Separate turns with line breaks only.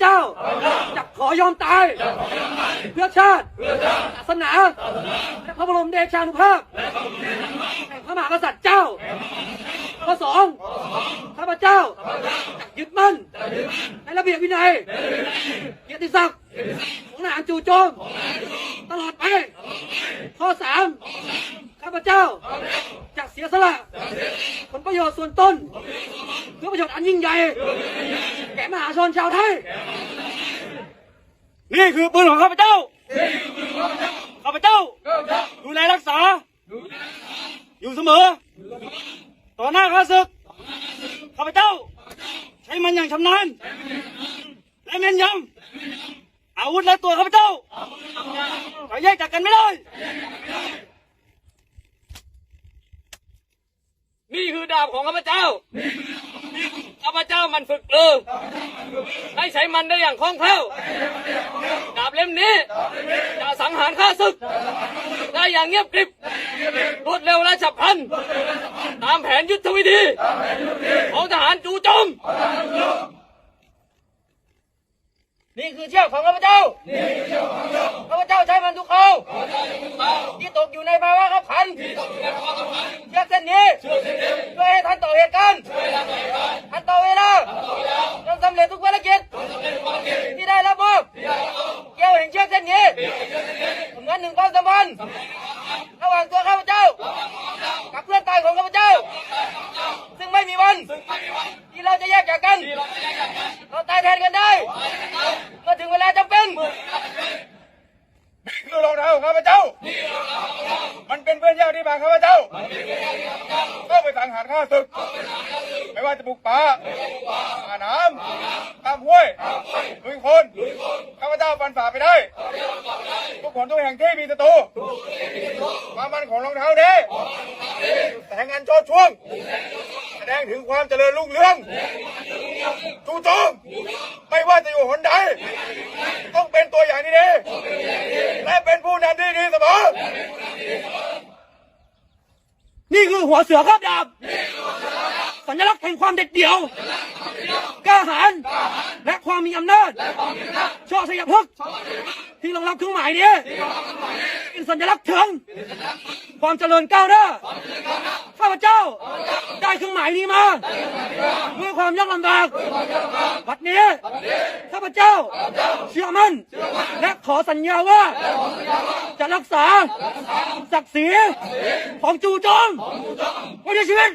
เจ้าจะขอยอมตาย เพื่อชาติศาสนาและพระบรมเดชานุภาพแห่งพระมหากษัตริย์เจ้าข้อสองข้าพเจ้าจะยึดมั่นในระเบียบวินัยเกียรติศักดิ์ของทหารจู่โจมตลอดไป ข้อสามข้าพเจ้าจะเสียสละผลประโยชน์ส่วนตนเพื่อประโยชน์อันยิ่งใหญ่ มหาชนชาวไทย
นี่คือปืนของข้าพเจ้า ข้าพเจ้า ดูแลรักษา อยู่เสมอ ต่อหน้าข้าศึก ข้าพเจ้า ใช้มันอย่างชำนาญ และแม่นยำ อาวุธและตัวข้าพเจ้าเราแยกจากกันไม่ได้
นี่คือดาบของข้าพเจ้า ข้าพเจ้ามันฝึกปลือ ให้ใช้มันได้อย่างคล่องแคล่วดาบเล่มนี้จะสังหารข้าศึก ได้อย่างเงียบกริบรวดเร็วและฉับพลัน ตามแผนยุทธวิธีของทหารจู่โจม
นี่คือเชือกของข้าพเจ้าข้าพเจ้าใช้มันทุกเขาที่ตกอยู่ในภาวะขับขันเชือกเส้นนี้ช่วยให้ทันต่อเหตุการณ์ทันต่อเวลาจนสำเร็จทุกภารกิจที่ได้รับมอบเกี่ยวแห่งเชือกเส้นนี้เหมือนหนึ่งความสัมพันธ์ระหว่างตัวข้าพเจ้า กับเพื่อนตายของข้าพเจ้า ซึ่งไม่มีวัน ที่เราจะแยกจากกัน เราตายแทนกันได้เมื่อถึงเวลาจำเป็น
คือรองเท้าของข้าพเจ้า มัน เป็นเพื่อนยากที่พาข้าพเจ้าเข้าไปสังหารข้าศึก ไม่ว่าจะบุกป่าหาน้ำตามห้วยลุยคนข้าพเจ้าฟันฝ่าไปได้ ทุกคนทุกแห่งที่มีศัตรูความมันของรองเท้านี้แสดงงานโชดช่วง แสดงถึงความเจริญรุ่งเรืองจู่โจมไม่ว่าจะอยู่หนใด เป็นตัวอย่างที่ดีและเป็นผู้นำที่ดีเสมอ
นี่คือหัวเสือครอบดาบสัญลักษณ์แห่งความเด็ดเดี่ยวกล้าหาญและความมีอำนาจชอบสยบพึกษ์ที่รองรับเครื่องหมายนี้เป็นสัญลักษณ์ถึงความเจริญก้าวหน้าข้าพเจ้า ได้เครื่องหมายนี้มาด้วยความยากลำบากวันนี้ข้าพเจ้าเชื่อมั่น และขอสัญญาว่า จะรักษาศักดิ์ศรีของจู่โจมไว้ในชีวิต